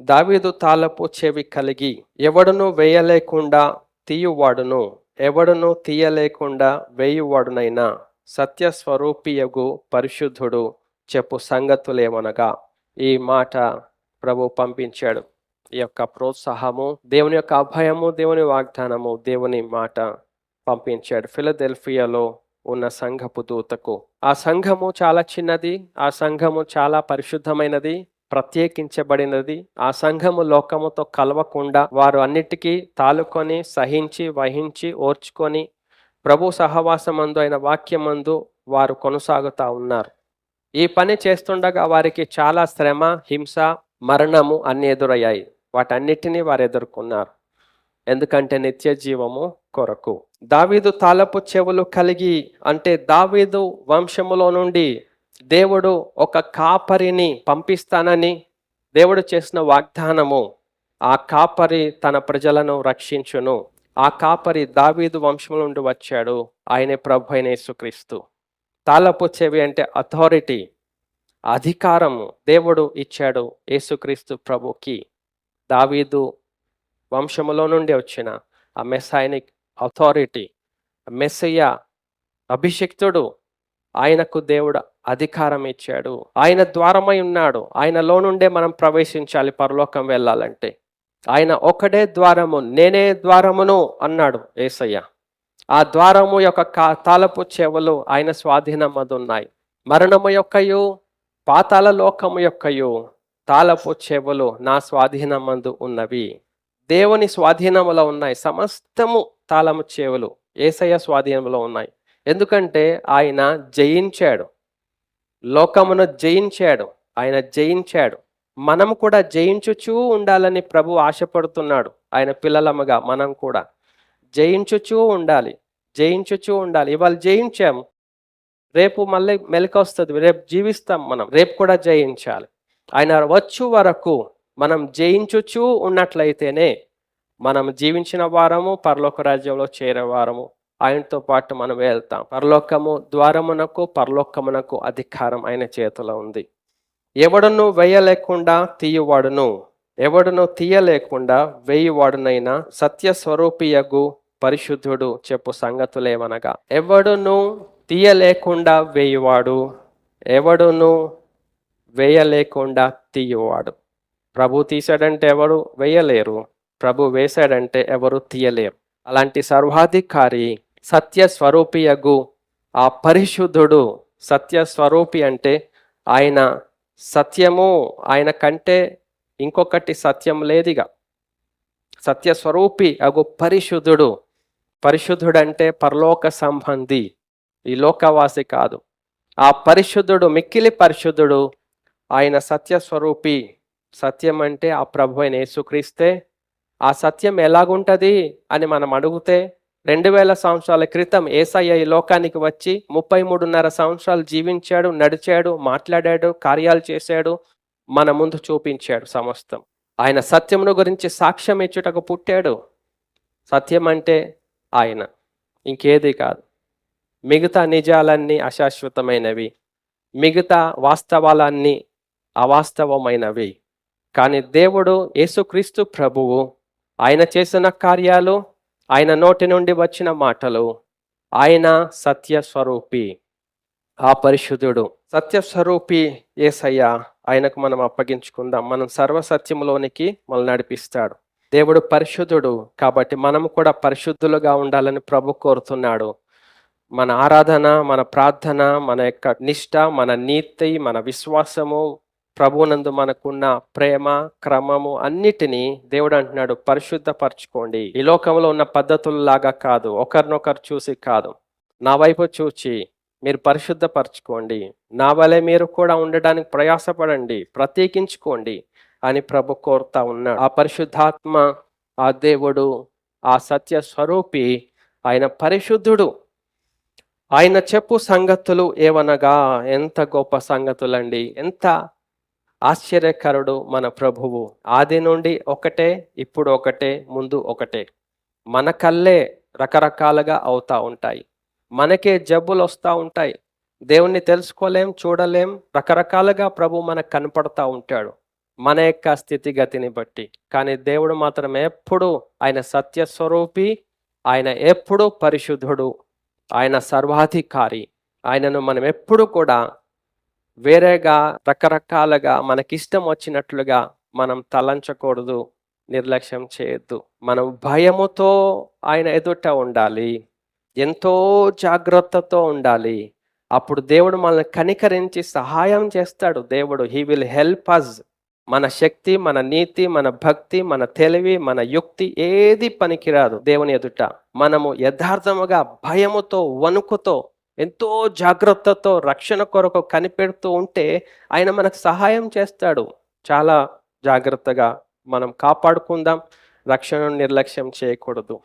దావీదు తాళపు చెవి కలిగి ఎవడును వేయలేకుండా తీయువాడును ఎవడును తీయలేకుండా వేయువాడునైనా సత్యస్వరూపియగు పరిశుద్ధుడు చెప్పు సంగతులేమనగా. ఈ మాట ప్రభు పంపించాడు. ఈ యొక్క ప్రోత్సాహము దేవుని యొక్క అభయము దేవుని వాగ్దానము దేవుని మాట పంపించాడు. ఫిలదెల్ఫియాలో ఉన్న సంఘపు దూతకు. ఆ సంఘము చాలా చిన్నది ఆ సంఘము చాలా పరిశుద్ధమైనది ప్రత్యేకించబడినది. ఆ సంఘము లోకముతో కలవకుండా వారు అన్నిటికీ తాలుకొని సహించి వహించి ఓర్చుకొని ప్రభు సహవాసమందు అయిన వాక్యమందు వారు కొనసాగుతా ఉన్నారు. ఈ పని చేస్తుండగా వారికి చాలా శ్రమ హింస మరణము అన్ని ఎదురయ్యాయి. వాటన్నిటినీ వారు ఎదుర్కొన్నారు. ఎందుకంటే నిత్య జీవము కొరకు. దావీదు తాళపు చెవులు కలిగి అంటే దావీదు వంశములో నుండి దేవుడు ఒక కాపరిని పంపిస్తానని దేవుడు చేసిన వాగ్దానము. ఆ కాపరి తన ప్రజలను రక్షించును. ఆ కాపరి దావీదు వంశం నుండి వచ్చాడు. ఆయనే ప్రభు అయిన యేసుక్రీస్తు. తాళపు చెవి అంటే అథారిటీ అధికారము దేవుడు ఇచ్చాడు యేసుక్రీస్తు ప్రభుకి. దావీదు వంశములో నుండి వచ్చిన ఆ మెసాయనిక్ అథారిటీ మెస్సయ్య అభిషిక్తుడు ఆయనకు దేవుడు అధికారం ఇచ్చాడు. ఆయన ద్వారమై ఉన్నాడు. ఆయనలో నుండే మనం ప్రవేశించాలి పరలోకం వెళ్ళాలంటే. ఆయన ఒకడే ద్వారము నేనే ద్వారమును అన్నాడు ఏసయ్య. ఆ ద్వారము యొక్క కా తాళపు చెవులు ఆయన స్వాధీనమది ఉన్నాయి మరణము యొక్కయు పాతాల లోకము యొక్కయు తాళపు చెవులు నా స్వాధీనమందు ఉన్నవి. దేవుని స్వాధీనములో ఉన్నాయి. సమస్తము తాళము చెవులు ఏసయ్య స్వాధీనంలో ఉన్నాయి. ఎందుకంటే ఆయన జయించాడు. లోకమును జయించాడు. ఆయన జయించాడు. మనం కూడా జయించుచూ ఉండాలని ప్రభు ఆశపడుతున్నాడు. ఆయన పిల్లలముగా మనం కూడా. జయించుచూ ఉండాలి. జయించుచూ ఉండాలి. ఇవాళ జయించాము. రేపు మళ్ళీ మెలకొస్తుంది రేపు జీవిస్తాం మనం. రేపు కూడా జయించాలి. ఆయన వచ్చు వరకు మనం జయించుచూ ఉన్నట్లయితేనే మనం జీవించిన వారము పరలోక రాజ్యంలో చేరే వారము ఆయనతో పాటు మనం వెళ్తాం. పరలోకము ద్వారమునకు పరలోకమునకు అధికారం ఆయన చేతిలో ఉంది. ఎవడను వేయలేకుండా తీయవాడును. ఎవడును తీయలేకుండా వేయువాడునైనా సత్య స్వరూపియగు పరిశుద్ధుడు చెప్పు సంగతులేమనగా. ఎవడును తీయలేకుండా వేయువాడు. ఎవడును వేయలేకుండా తీయవాడు. ప్రభు తీశాడంటే ఎవరు? వేయలేరు. ప్రభు వేశాడంటే ఎవరు? తీయలేరు. అలాంటి సర్వాధికారి సత్యస్వరూపియగు. ఆ పరిశుద్ధుడు సత్య స్వరూపి అంటే ఆయన సత్యము ఆయన కంటే ఇంకొకటి సత్యం లేదిగా. సత్య స్వరూపి అగు పరిశుద్ధుడు. పరిశుద్ధుడు అంటే పరలోక సంబంధి. ఈ లోకవాసి కాదు. ఆ పరిశుద్ధుడు మిక్కిలి పరిశుద్ధుడు ఆయన సత్య స్వరూపి సత్యం అంటే ఆ ప్రభు అయిన యేసుక్రీస్తే ఆ సత్యం ఎలాగుంటుంది అని మనం అడిగితే రెండు వేల సంవత్సరాల క్రితం ఏసయ్య ఈ లోకానికి వచ్చి ముప్పై మూడున్నర సంవత్సరాలు జీవించాడు నడిచాడు మాట్లాడాడు కార్యాలు చేశాడు మన ముందు చూపించాడు సమస్తం. ఆయన సత్యమును గురించి సాక్ష్యం ఇచ్చుటకు పుట్టాడు. సత్యం అంటే ఆయన. ఇంకేది కాదు. మిగతా నిజాలన్నీ అశాశ్వతమైనవి. మిగతా వాస్తవాలన్నీ అవాస్తవమైనవి. కానీ దేవుడు యేసుక్రీస్తు ప్రభువు ఆయన చేసిన కార్యాలు ఆయన నోటి నుండి వచ్చిన మాటలు ఆయన సత్య స్వరూపి ఆ పరిశుద్ధుడు. సత్య స్వరూపి ఏసయ్య ఆయనకు మనం అప్పగించుకుందాం. మనం సర్వసత్యంలోనికి మనల్ని నడిపిస్తాడు. దేవుడు పరిశుద్ధుడు కాబట్టి మనం కూడా పరిశుద్ధులుగా ఉండాలని ప్రభు కోరుతున్నాడు. మన ఆరాధన మన ప్రార్థన మన యొక్క నిష్ట మన నీతి మన విశ్వాసము ప్రభునందు మనకున్న ప్రేమ క్రమము అన్నిటినీ దేవుడు అంటున్నాడు పరిశుద్ధపరచుకోండి. ఈ లోకంలో ఉన్న పద్ధతుల్లాగా కాదు ఒకరినొకరు చూసి కాదు. నా వైపు చూచి మీరు పరిశుద్ధపరచుకోండి. నా వలె మీరు కూడా ఉండడానికి ప్రయాసపడండి ప్రత్యేకించుకోండి అని ప్రభు కోరుతా ఉన్నాడు. ఆ పరిశుద్ధాత్మ ఆ దేవుడు ఆ సత్య స్వరూపి ఆయన పరిశుద్ధుడు. ఆయన చెప్పు సంగతులు ఏవనగా ఎంత గొప్ప సంగతులండి ఎంత ఆశ్చర్యకరుడు మన ప్రభువు. ఆది నుండి ఒకటే ఇప్పుడు ఒకటే ముందు ఒకటే. మన కళ్ళే రకరకాలుగా అవుతా ఉంటాయి. మనకే జబ్బులు వస్తూ ఉంటాయి. దేవుణ్ణి తెలుసుకోలేం చూడలేం. రకరకాలుగా ప్రభు మనకు కనపడతా ఉంటాడు. మన యొక్క స్థితిగతిని బట్టి. కానీ దేవుడు మాత్రం ఎప్పుడు ఆయన సత్య స్వరూపి ఆయన ఎప్పుడు పరిశుద్ధుడు ఆయన సర్వాధికారి. ఆయనను మనం ఎప్పుడు కూడా వేరేగా రకరకాలుగా మనకిష్టం వచ్చినట్లుగా మనం తలంచకూడదు నిర్లక్ష్యం చేయొద్దు. మనం భయముతో ఆయన ఎదుట ఉండాలి ఎంతో జాగ్రత్తతో ఉండాలి. అప్పుడు దేవుడు మనల్ని కనికరించి సహాయం చేస్తాడు దేవుడు. హీ విల్ హెల్ప్ అస్ మన శక్తి మన నీతి మన భక్తి మన తెలివి మన యుక్తి ఏది పనికిరాదు దేవుని ఎదుట. మనము యథార్థముగా భయముతో వణుకుతో ఎంతో జాగ్రత్తతో రక్షణ కొరకు కనిపెడుతూ ఉంటే ఆయన మనకు సహాయం చేస్తాడు. చాలా జాగ్రత్తగా మనం కాపాడుకుందాం. రక్షణను నిర్లక్ష్యం చేయకూడదు.